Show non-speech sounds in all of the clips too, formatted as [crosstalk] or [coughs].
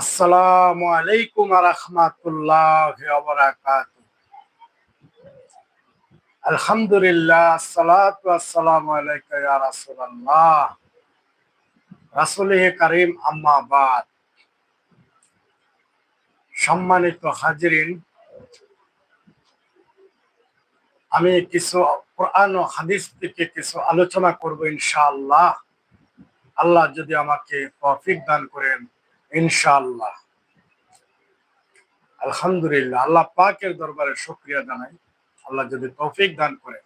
আসসালামু আলাইকুম রহমাতুল্লাহ আলহামদুলিল্লাহ সম্মানিত হাজিরিন, আমি কিছু কোরআন ও হাদিস থেকে কিছু আলোচনা করব ইনশাআল্লাহ। আল্লাহ যদি আমাকে দান করেন। ইনশাআল্লাহ আলহামদুলিল্লাহ আল্লাহ পাকের দরবারে শুকরিয়া জানাই আল্লাহ যদি তৌফিক দান করে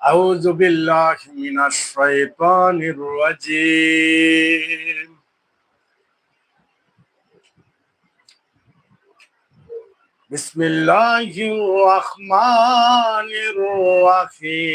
আউযু বিল্লাহি মিনাশ শাইতানির রাজিম بسم الله الرحمن الرحيم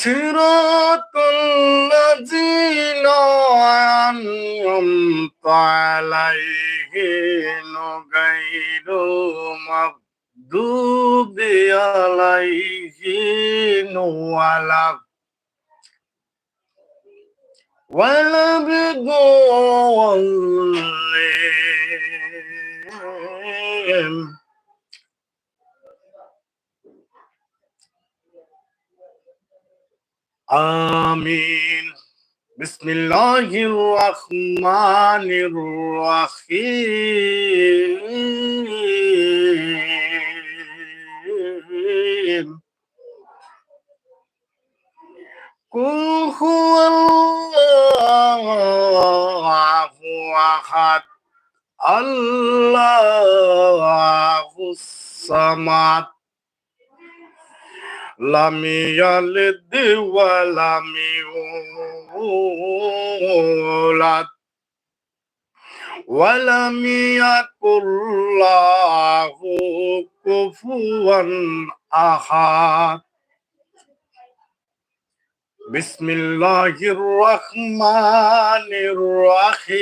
صراط الذين أنعمت عليهم غير المغضوب عليهم ولا ولا بضالين آمين. بسم الله الرحمن الرحيم. قل هو الله أحد. الله الصمد. لم يلد ولم يولد ولم يكن له كفوا أحد بسم الله الرحمن الرحيم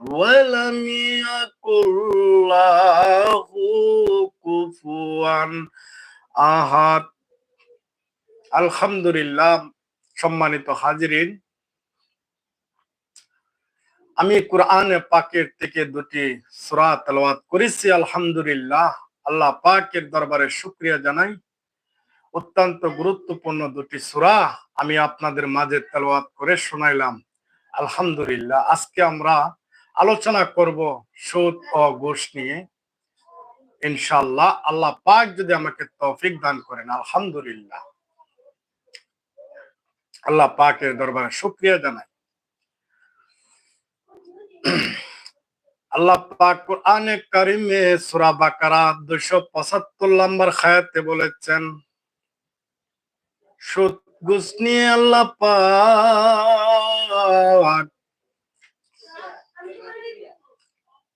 ولم يكن له كفوا আহাদ আলহামদুলিল্লাহ সম্মানিত হাজিরিন আমি কোরআনে পাকের থেকে দুটি সূরা তেলাওয়াত করেছি আলহামদুলিল্লাহ আল্লাহ পাকের দরবারে শুকরিয়া জানাই অত্যন্ত গুরুত্বপূর্ণ দুটি সূরা আমি আপনাদের মাঝে তেলাওয়াত করে শোনাইলাম। আলহামদুলিল্লাহ, আজকে আমরা আলোচনা করব সুদ ও ঘুষ নিয়ে। ইনশাআল্লাহ, আল্লাহ পাক যদি আমাকে তৌফিক দান করেন, আলহামদুলিল্লাহ। আল্লাহ পাকের দরবারে শুকরিয়া জানাই। আল্লাহ পাক কোরআনে কারিমে সূরা বাকারা 275 নম্বর খায়াতে বলেছেন নিয়ে আল্লাহ পাক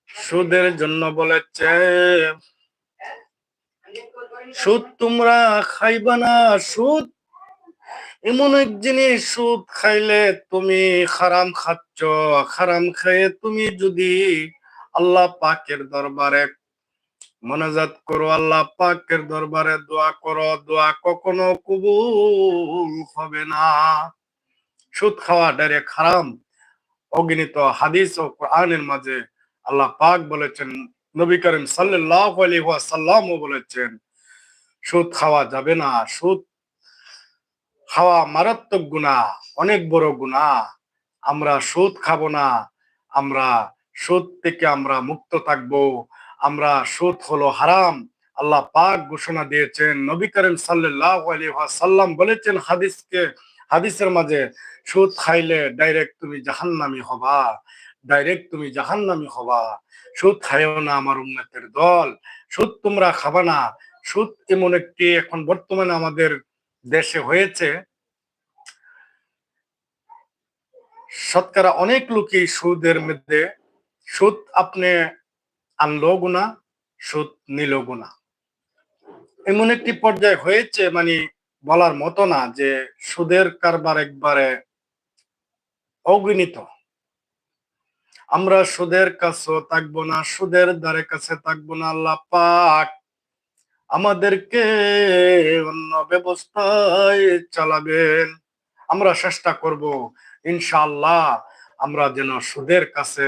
সুদের জন্য বলেছে, সুদ তোমরা খাইবা না, সুদ এমন এক জিনিস, সুদ খাইলে তুমি খারাম খাচ্ছ খারাম খাইয়ে তুমি যদি আল্লাহ পাকের দরবারে মনাজাত করো আল্লাহ পাকের দরবারে দোয়া করো, দোয়া কখনো কবুল হবে না। সুদ খাওয়া ডাইরেক্ট হারাম। অগণিত হাদিস ও কোরআনের মাঝে আল্লাহ পাক বলেছেন, নবী করিম সাল্লাল্লাহু আলাইহি ওয়াসাল্লামও বলেছেন, সুদ খাওয়া যাবে না। সুদ খাওয়া মারাত্মক গুণা, অনেক বড় গুণা। আমরা সুদ খাব না, আমরা সুদ থেকে আমরা মুক্ত থাকব। আমরা সুদ হলো হারাম। আল্লাহ পাক ঘোষণা দিয়েছেন, নবী করিম ওয়াসাল্লাম বলেছেন হাদিসকে, হাদিসের মাঝে সুদ খাইলে ডাইরেক্ট তুমি জাহান্নামী হবা ডাইরেক্ট তুমি জাহান্নামী হবা। সুদ খাইও না আমার উন্নতের দল, সুদ তোমরা খাবা না। সুদ এমন একটি এখন বর্তমানে আমাদের দেশে হয়েছে। শতকরা অনেক লোকই সুদের মধ্যে, সুদ আপনি আনলো গুণা সুদ নিল গুণা এমন একটি পর্যায়ে হয়েছে মানে বলার মতো না যে সুদের কারবার একবারে অগণিত। আমরা সুদের কাছে থাকব না, সুদের দ্বারে কাছে থাকব না, আল্লাহ পাক আমাদেরকে অন্য ব্যবস্থায় চালাবেন। আমরা চেষ্টা করব, ইনশাআল্লাহ আমরা যেন সুদের কাছে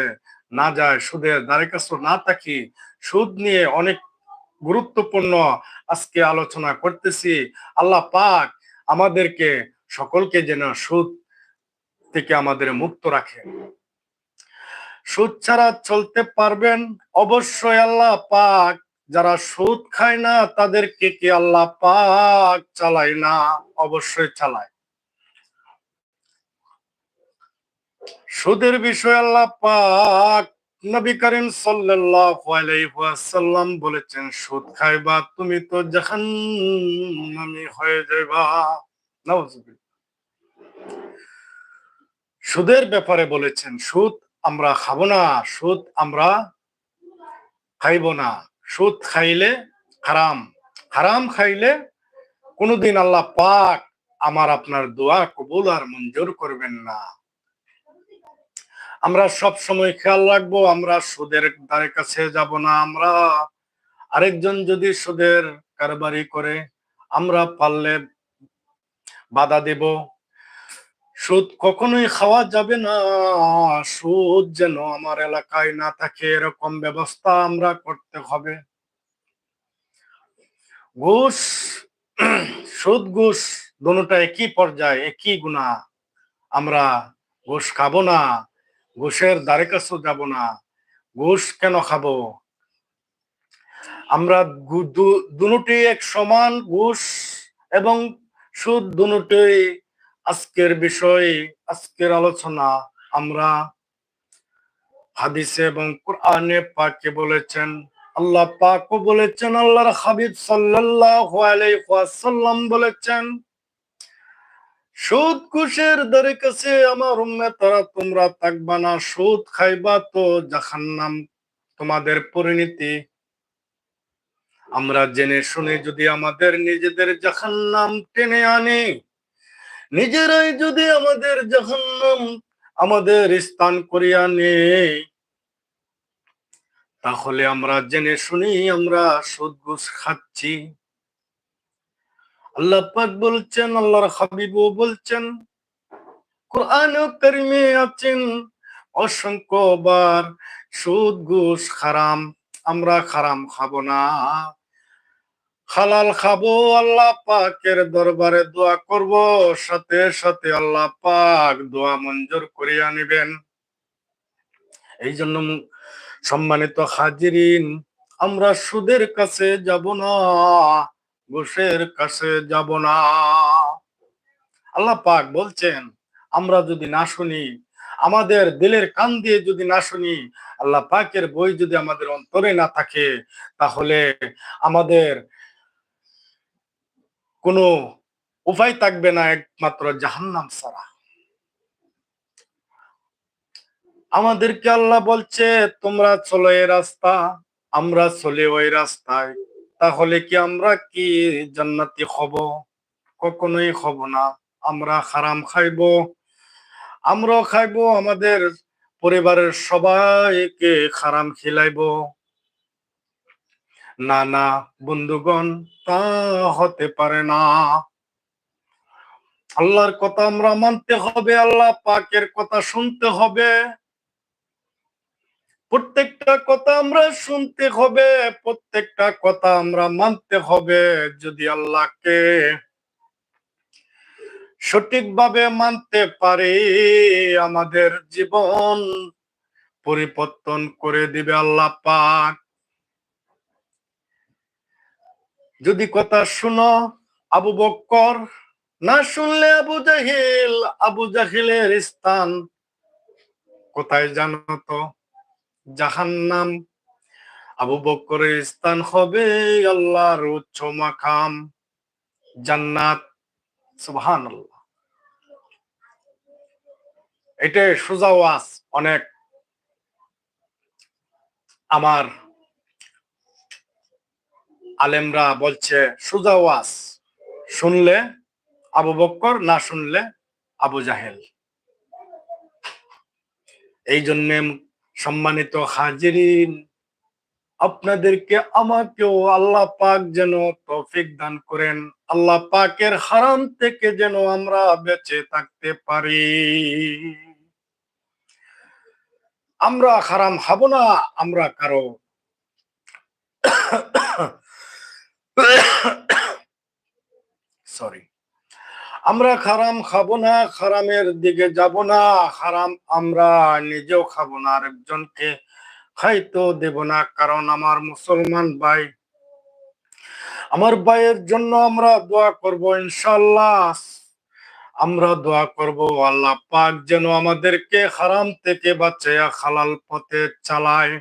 না যায়, সুদের দ্বারে না থাকি, সুদ নিয়ে অনেক গুরুত্বপূর্ণ আজকে আলোচনা করতেছি। আল্লাহ পাক আমাদেরকে সকলকে যেন সুদ থেকে আমাদের মুক্ত রাখে সুদ ছাড়া চলতে পারবেন? অবশ্যই আল্লাহ পাক। যারা সুদ খায় না, তাদেরকে কি আল্লাহ পাক চালায় না? অবশ্যই চালায়। সুদের বিষয় আল্লাহ পাক নবী করিম ওয়াসাল্লাম বলেছেন, সুদ খাইবা, তুমি তো জাহান্নামী হয়ে যাইবা। সুদের ব্যাপারে বলেছেন, সুদ আমরা খাব না, সুদ আমরা খাইব না। সুদ খাইলে হারাম হারাম খাইলে কোনোদিন আল্লাহ পাক আমার আপনার দোয়া কবুল আর মঞ্জুর করবেন না। আমরা সব সময় খেয়াল রাখব, আমরা সুদের দ্বারে কাছে যাব না, আমরা আরেকজন যদি সুদের কারবারি করে, আমরা পারলে বাধা দেব। সুদ কখনোই খাওয়া যাবে না, সুদ যেন আমার এলাকায় না থাকে, এরকম ব্যবস্থা আমরা করতে হবে। ঘুষ, সুদ, ঘুষ দুটা একই পর্যায়ে, একই গুণা আমরা ঘুষ খাব না ঘুষের দ্বারে কাছেও যাব না, ঘুষ কেন খাব? আমরা দুটি এক সমান ঘুষ এবং সুদ দুটোই আজকের বিষয়, আজকের আলোচনা। আমরা হাদিসে এবং কোরআনে পাকে বলেছেন, আল্লাহ পাকও বলেছেন, আল্লাহর হাবিব সাল্লাল্লাহু আলাইহি ওয়াসাল্লাম বলেছেন সুদ কুশের দ্বারে কাছে আমার উম্মে, তারা তোমরা থাকবা না, সুদ খাইবা তো জাহান্নাম তোমাদের পরিণতি। আমরা জেনে শুনে যদি আমাদের নিজেদের জাহান্নাম টেনে আনি, নিজেরাই যদি আমাদের জাহান্নাম আমাদের স্থান করিয়া নেই, তাহলে আমরা জেনে শুনি আমরা সুদ ঘুষ খাচ্ছি। আল্লাহ পাক বলছেন, আল্লাহর হাবিবও বলছেন কোরআন কারিমে আছেন, অসংখ্যবার সুদ, ঘুষ খারাম আমরা খারাম খাব না। হালাল খাব, আল্লাহ পাকের দরবারে দোয়া করব, সাথে সাথে আল্লাহ পাক দোয়া মঞ্জুর করিয়া নিবেন। এই জন্য সম্মানিত হাজিরিন, আমরা সুদের কাছে যাব না। ঘুষের কাছে যাব না। আল্লাহ পাক বলছেন, আমরা যদি না শুনি, আমাদের দিলের কান দিয়ে যদি না শুনি, আল্লাহ পাকের বই যদি আমাদের অন্তরে না থাকে, তাহলে আমাদের কোনো উপায় থাকবে না একমাত্র জাহান্নাম ছাড়া। আমাদেরকে আল্লাহ বলছে, তোমরা চলো এই রাস্তা, আমরা চলে ওই রাস্তায়। তাহলে কি আমরা কি জান্নাতি হব? কখনোই হব না। আমরা হারাম খাইব। আমরাও খাইবো, আমাদের পরিবারের সবাইকে খারাম খিলাইব। না না, বন্ধুগণ, তা হতে পারে না। আল্লাহর কথা আমরা মানতে হবে, আল্লাহ পাকের কথা শুনতে হবে। প্রত্যেকটা কথা আমরা শুনতে হবে, প্রত্যেকটা কথা আমরা মানতে হবে। যদি আল্লাহকে সঠিকভাবে মানতে পারে, আমাদের জীবন পরিবর্তন করে দিবে আল্লাহ পাক। যদি কথা শুনো, আবু বক্কর, না শুনলে আবু জাহিল, আবু জাহিলের স্থান কোথায় জানো তো? জাহান্নাম। আবু বক্করের স্থান হবে আল্লাহর উচ্চ মাকাম, জান্নাত। সুবহান এটা সোজা অনেক। আমার আলেমরা বলছে, সোজা ওয়াজ। শুনলে আবু বক্কর, না শুনলে আবু জাহেল। এই জন্য সম্মানিত হাজিরিন, আপনাদেরকে আমাকেও আল্লাহ পাক যেন তৌফিক দান করেন, আল্লাহ পাকের হারাম থেকে যেন আমরা বেঁচে থাকতে পারি। আমরা হারাম হব না, আমরা কারও [coughs] সরি আমরা খারাম খাব না, খারামের দিকে যাব না, খারাম আমরা নিজেও খাব না, আরেকজনকে খাইতো দেব না, কারণ আমার মুসলমান ভাই। আমার ভাইয়ের জন্য আমরা দোয়া করব ইনশাল্লাহ আমরা দোয়া করব আল্লাহ পাক যেন আমাদেরকে হারাম থেকে বাঁচাইয়া খালাল পথে চালায়।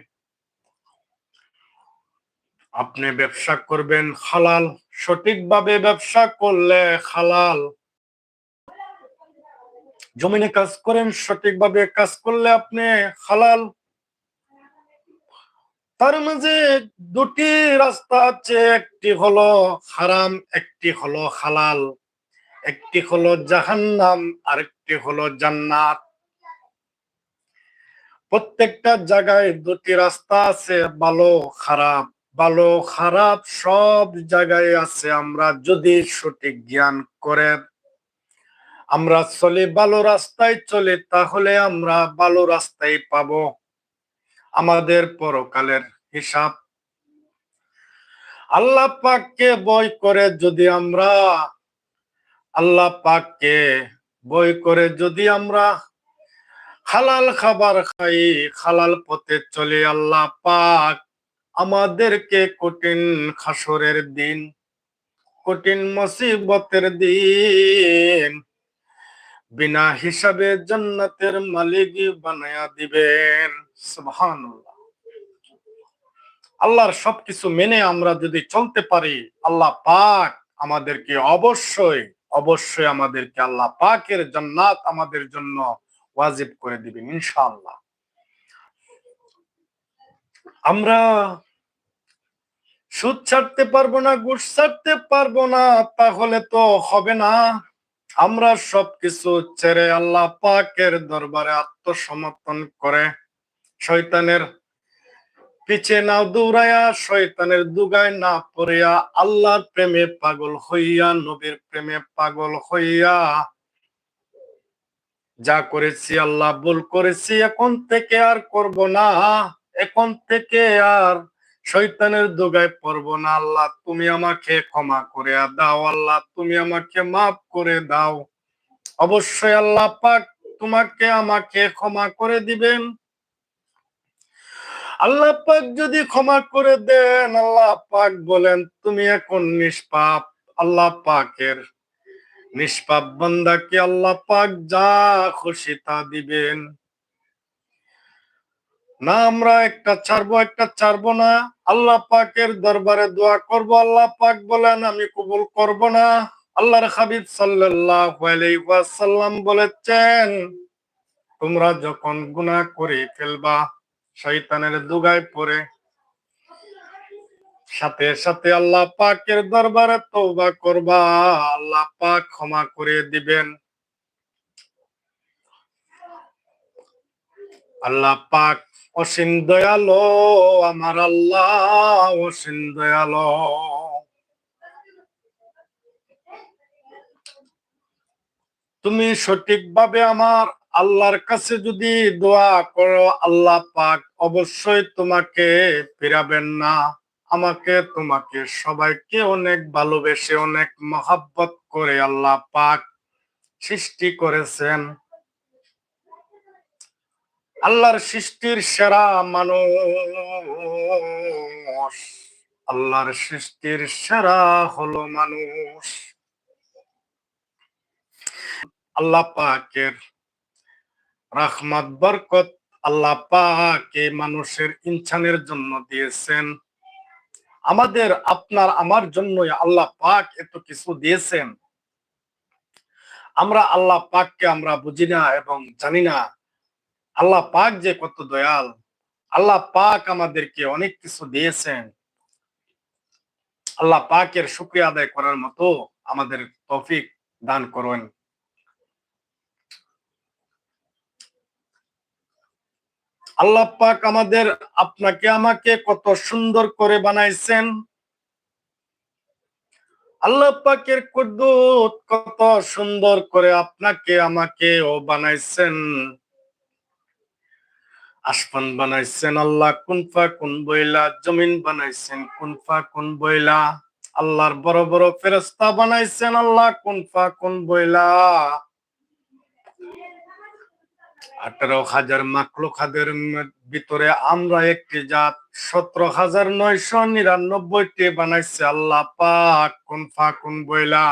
আপনি ব্যবসা করবেন হালাল সঠিকভাবে ব্যবসা করলে হালাল জমিনে কাজ করেন, সঠিকভাবে কাজ করলে আপনি হালাল। তার মাঝে দুটি রাস্তা আছে, একটি হলো হারাম, একটি হলো হালাল। একটি হলো জাহান্নাম, আরেকটি হলো জান্নাত। প্রত্যেকটা জায়গায় দুটি রাস্তা আছে, ভালো, খারাপ। ভালো, খারাপ সব জায়গায় আছে, আমরা যদি সঠিক জ্ঞান করে আমরা চলে ভালো রাস্তায় চলে, তাহলে আমরা ভালো রাস্তায় পাব। আমাদের পরকালের হিসাব। আল্লাহ পাককে বই করে যদি আমরা, আল্লাহ পাককে বই করে যদি আমরা হালাল খাবার খাই, হালাল পথে চলে আল্লাহ পাক আমাদেরকে কঠিন খাসরের দিন, কঠিন মুসিবতের দিন বিনা হিসাবে জান্নাতের মালিক বানায়া দিবেন। সুবহানাল্লাহ। আল্লাহর সবকিছু মেনে আমরা যদি চলতে পারি, আল্লাহ পাক আমাদেরকে অবশ্যই অবশ্যই আমাদেরকে আল্লাহ পাকের জান্নাত আমাদের জন্য ওয়াজিব করে দিবেন, ইনশাআল্লাহ। আমরা সুদ ছাড়তে পারব না, ঘুষ ছাড়তে পারব না, তাহলে তো হবে না। আমরা সবকিছু ছেড়ে আল্লাহ পাকের দরবারে আত্মসমর্পণ করে। শয়তানের পিছে না দৌড়াইয়া শয়তানের দুগায় না পড়িয়া, আল্লাহর প্রেমে পাগল হইয়া, নবীর প্রেমে পাগল হইয়া। যা করেছি আল্লাহ ভুল করেছি, এখন থেকে আর করব না। এখন থেকে আর শৈতানের দোগায় পড়ব না আল্লাহ, তুমি আমাকে ক্ষমা করে দাও আল্লাহ, তুমি আমাকে মাফ করে দাও। অবশ্যই আল্লাহ পাক তোমাকে আমাকে ক্ষমা করে দিবেন। আল্লাহ পাক যদি ক্ষমা করে দেন, আল্লাহ পাক বলেন, তুমি এখন নিষ্পাপ, আল্লাহ পাকের নিষ্পাপ বান্দাকে আল্লাহ পাক যা খুশি তা দিবেন। না আমরা একটা ছাড়বো একটা ছাড়বো না। আল্লাহ পাকের দরবারে দোয়া করব, আল্লাহ পাক বলেন, আমি কবুল করব না। আল্লাহর হাবিব ওয়াসাল্লাম বলেছেন, তোমরা যখন গুনাহ করে ফেলবা, শয়তানের দুগায় পড়ে। সাথে সাথে আল্লাহ পাকের দরবারে তওবা করবা, আল্লাহ পাক ক্ষমা করে দিবেন। আল্লাহ পাক অসীম দয়ালো আমার আল্লাহ, অসীম দয়ালো। তুমি সঠিকভাবে আমার আল্লাহর কাছে যদি দোয়া করো, আল্লাহ পাক অবশ্যই তোমাকে ফিরাবেন না। আমাকে, তোমাকে সবাইকে অনেক ভালোবেসে, অনেক মহাব্বত করে আল্লাহ পাক সৃষ্টি করেছেন। আল্লাহর সৃষ্টির সেরা মানুষ। আল্লাহর সৃষ্টির সেরা হলো মানুষ। আল্লাহ পাকের রাহমাত, বরকত আল্লাহ পাকে মানুষের ইনসানের জন্য দিয়েছেন। আমাদের, আপনার, আমার জন্য আল্লাহ পাক এত কিছু দিয়েছেন। আমরা আল্লাহ পাককে আমরা বুঝি না এবং জানি না আল্লাহ পাক যে কত দয়াল, আল্লাহ পাক আমাদেরকে অনেক কিছু দিয়েছেন। আল্লাহ পাকের শুক্রিয়া আদায় করার মতো আমাদের তৌফিক দান করুন। আল্লাহ পাক আমাদের আপনাকে আমাকে কত সুন্দর করে বানাইছেন। আল্লাহ পাকের কুদ্দুত কত সুন্দর করে আপনাকে আমাকে ও বানাইছেন। আসমান বানাইছেন আল্লাহ কুনফা কুন বইলা, জমিন বানাইছেন কুনফা কুন বইলা। আল্লাহর বড় বড় ফেরস্তা বানাইছেন আল্লাহ কুনফা কুন বইলা। আঠারো হাজার মাকলুকাদের ভিতরে আমরা একটি জাত, সতেরো হাজার নয়শো নিরানব্বইটি বানাইছে আল্লাহ পাক, কোন ফাকুন বইলা।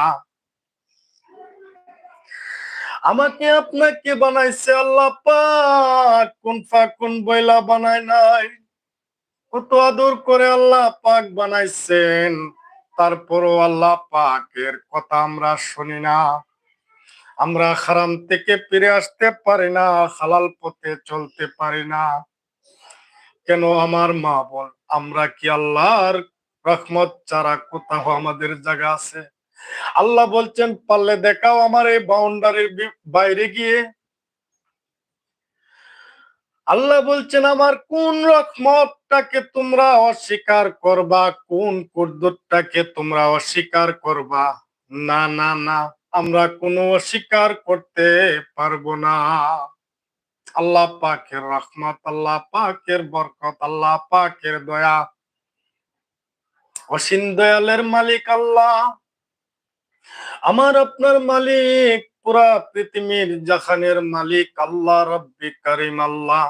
আমাকে আপনাকে বানাইছে আল্লাহ পাক। কোন ফাকুন বইলা বানাই নাই। কত আদর করে আল্লাহ পাক বানাইছেন। তারপরও আল্লাহ পাকের কথা আমরা শুনি না। আমরা হারাম থেকে ফিরে আসতে পারি না, হালাল পথে চলতে পারি না। কেন আমার মা বল আমরা কি আল্লাহর রহমত ছাড়া কোথাও আমাদের জায়গা আছে? আল্লাহ বলছেন, পারলে দেখাও আমার এই বাউন্ডারির বাইরে গিয়ে। আল্লাহ বলছেন, আমার কোন রহমতটাকে তোমরা অস্বীকার করবা? কোন কুদ্দুরটাকে তোমরা অস্বীকার করবা? না না না, আমরা কোনো অস্বীকার করতে পারব না। আল্লাহ পাকের রহমত, আল্লাহ পাকের বরকত, আল্লাহ পাকের দয়া। অসীম দয়ালের মালিক আল্লাহ। আমার আপনার মালিক, পুরা পৃথিবীর জাহানের মালিক, আল্লাহ রব্বি করিম আল্লাহ।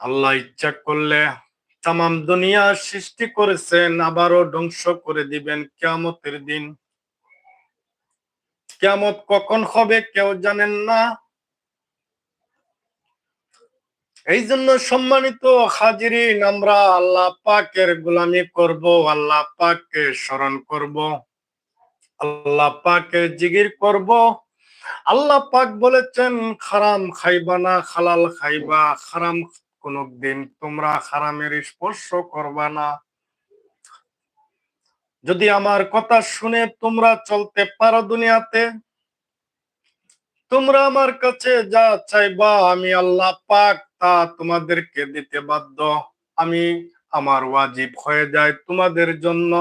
আল্লাহ ইচ্ছা করলে তাম দুনিয়া সৃষ্টি করেছেন, আবারও ধ্বংস করে দিবেন কেমতের দিন। কেমত কখন হবে কেউ জানেন না। এই জন্য সম্মানিত হাজিরিন, আমরা আল্লাহ পাকের গোলামি করব, আল্লাহ পাককে স্মরণ করব, আল্লাহ পাকের জিগির করব। আল্লাহ পাক বলেছেন খারাম খাইবা না খালাল খাইবা খারাম কোনদিন তোমরা খারামের স্পর্শ করবা না। যদি আমার কথা শুনে তোমরা চলতে পারো দুনিয়াতে, তোমরা আমার কাছে যা চাইবা, আমি আল্লাহ পাক তা তোমাদেরকে দিতে বাধ্য। আমি আমার ওয়াজিব হয়ে যায় তোমাদের জন্য।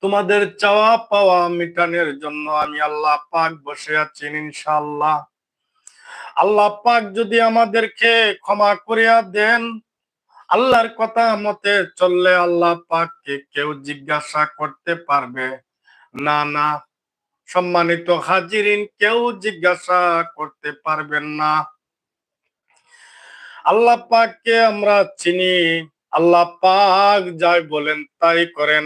তোমাদের চাওয়া পাওয়া মিটানের জন্য আমি আল্লাহ পাক বসে আছি ইনশাআল্লাহ। আল্লাহ পাক যদি আমাদেরকে ক্ষমা করিয়া দেন, আল্লাহর কথা মতে চললে আল্লাহ পাককে কেউ জিজ্ঞাসা করতে পারবে। না না, সম্মানিত হাজিরিন, কেউ জিজ্ঞাসা করতে পারবেন না। আল্লাহ পাককে আমরা চিনি আল্লাহ পাক যাই বলেন তাই করেন।